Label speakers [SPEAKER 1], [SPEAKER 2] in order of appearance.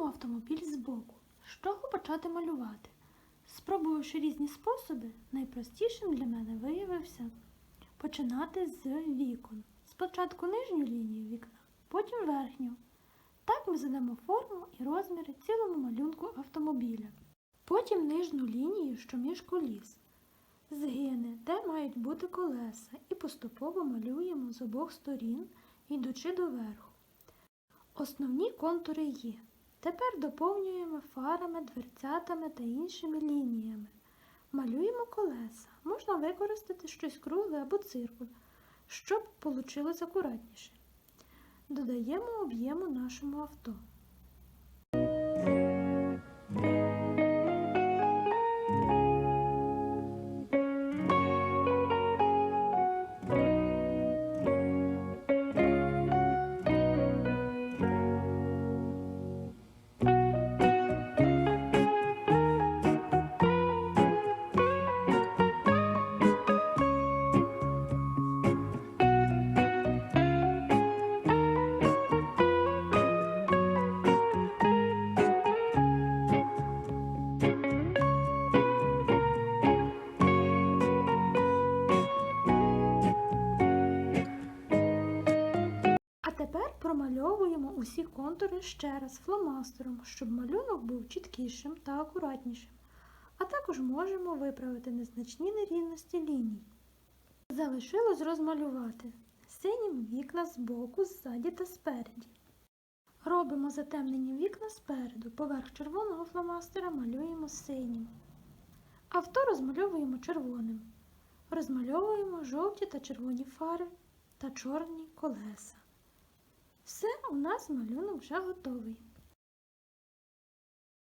[SPEAKER 1] Розмальовуємо автомобіль збоку. З чого почати малювати? Спробувавши різні способи, найпростішим для мене виявився починати з вікон. Спочатку нижню лінію вікна, потім верхню. Так ми задамо форму і розміри цілому малюнку автомобіля. Потім нижню лінію, що між коліс. Згини, де мають бути колеса, і поступово малюємо з обох сторін, йдучи доверху. Основні контури є. Тепер доповнюємо фарами, дверцятами та іншими лініями. Малюємо колеса. Можна використати щось кругле або циркуль, щоб вийшло акуратніше. Додаємо об'єму нашому авто. Промальовуємо усі контури ще раз фломастером, щоб малюнок був чіткішим та акуратнішим. А також можемо виправити незначні нерівності ліній. Залишилось розмалювати синім вікна збоку, ззаді та спереді. Робимо затемнені вікна спереду, поверх червоного фломастера малюємо синім. Авто розмальовуємо червоним. Розмальовуємо жовті та червоні фари та чорні колеса. Все, у нас малюнок вже готовий.